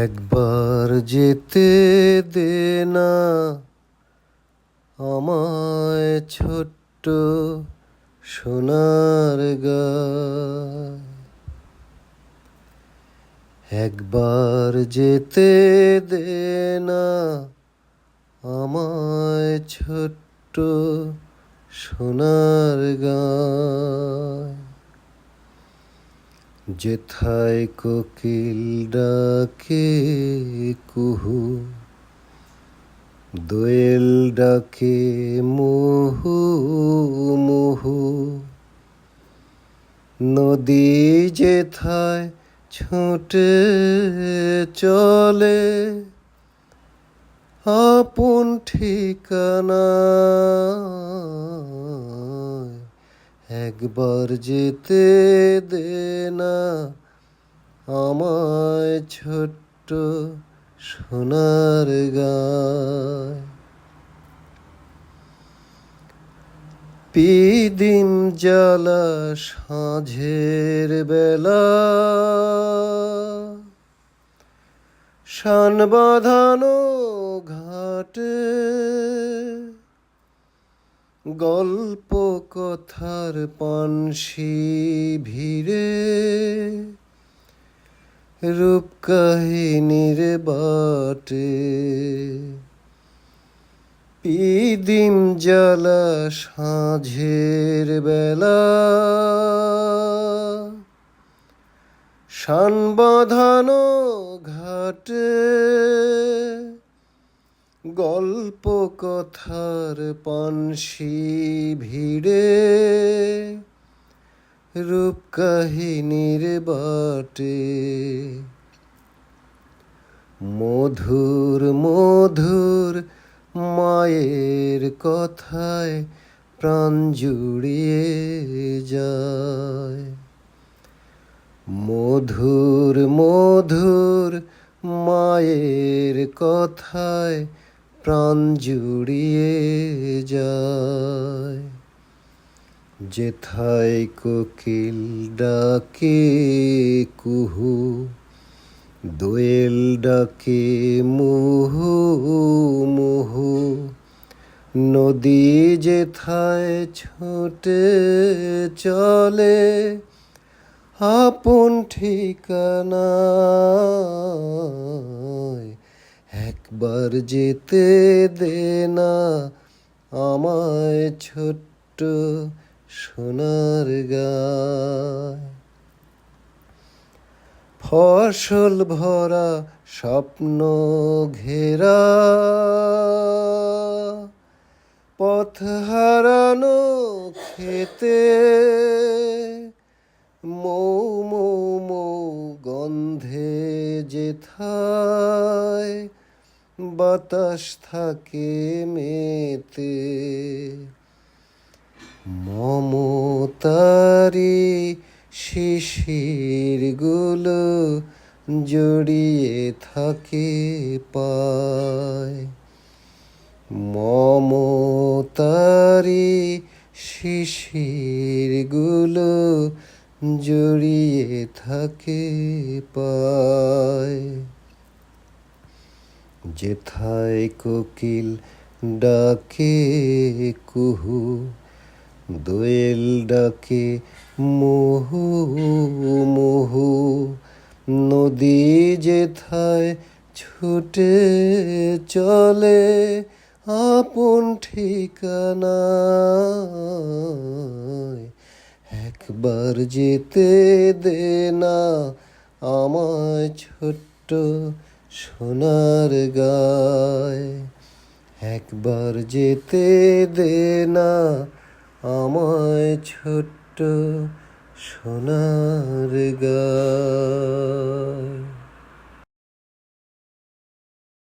একবার যেতে দে না আমায় ছোট্ট সোনার গায়। একবার যেতে দে না আমায় ছোট্ট সোনার গায়। যেথায় কোকিল ডাকে কুহু দোয়েল ডাকে মুহু মুহু। নদী যেথায় ছুটে চলে আপন ঠিকানা একবার যেতে দে না আমায় ছোট্ট সোনার গায়। পিদিম জ্বালা সাঁঝের বেলা। শান বাঁধানো ঘাটে গল্প কথার পানসি ভিড়ে রূপ কাহিনীর বাটে। পিদিম জ্বালা সাঁঝের বেলা শান বাঁধানো ঘাটে। গল্প কথার পানসি ভিড়ে, রূপ কাহিনীর বাটে। মধুর মধুর মায়ের কথায় প্রাণ জুড়িয়ে যায়। মধুর মধুর মায়ের কথায় প্রাণ জুড়িয়ে যায়। যেথায় কোকিল ডাকে কুহু, দোয়েল ডাকে মুহু মুহু। নদী যেথায় ছুটে চলে, আপন ঠিকানা একবার যেতে দে না আমায় ছোট্ট সোনার গায়। ফসল ভরা স্বপ্ন ঘেরা, পথ হারানো খেতে মৌ মৌ মৌ গন্ধে যেথায়। বাতাস থাকে মেতে। মমতারি শিশিরগুলো জড়িয়ে থাকে পায়। মমতারি শিশিরগুলো জড়িয়ে থাকে পায়। যেথায় কোকিল ডাকে কুহু, দোয়েল ডাকে মুহু মুহু, নদী যেথায় ছুটে চলে আপন ঠিকানা একবার যেতে দে না আমায় ছোট্ট সোনার গায় একবার যেতে দে না আমায় ছোট্ট সোনার গায়।